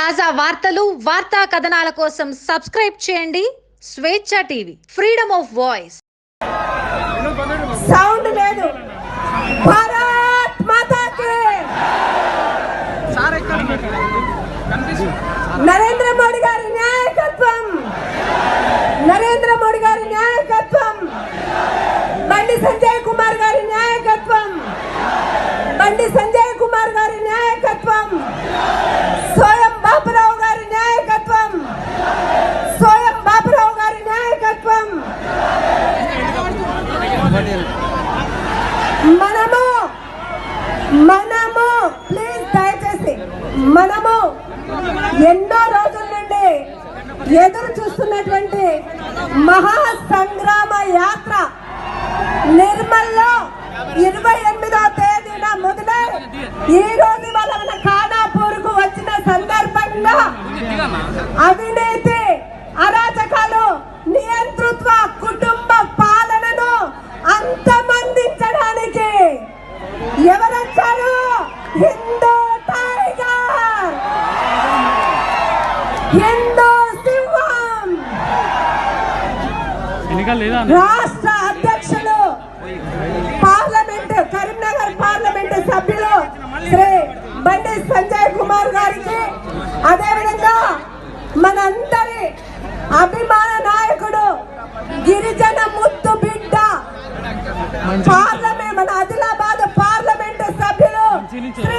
తాజా వార్తలు వార్తా కథనాల కోసం సబ్స్క్రైబ్ చేయండి. Swechha TV freedom of voice. Sound లేదు. భారత్ మాతాకి. నరేంద్ర మోడీ గారి నాయకత్వం. నరేంద్ర మోడీ గారి నాయకత్వం. బండి సంజయ్ కుమార్ గారి నాయకత్వం బండి సంజయ్ కుమార్ గారి నాయకత్వం స్వయం బాపురావు గారి నాయకత్వం స్వయం బాపురావు గారి నాయకత్వం మనము మనము ప్లీజ్ దయచేసి మనము ఎన్నో రోజుల నుండి ఎదురు చూస్తున్నటువంటి మహా సంగ్రామ యాత్ర నిర్మల్లో ఇరవై సింహం. రాష్ట్ర అధ్యక్షులు పార్లమెంట్ కరీంనగర్ పార్లమెంట్ సభ్యులు శ్రీ బండి సంజయ్ కుమార్ గారికి అదేవిధంగా మనందరి అభిమాన నాయకుడు గిరిజన ముత్తు బిడ్డ పార్లమెంట్ మన ఆదిలాబాద్ పార్లమెంట్ సభ్యులు శ్రీ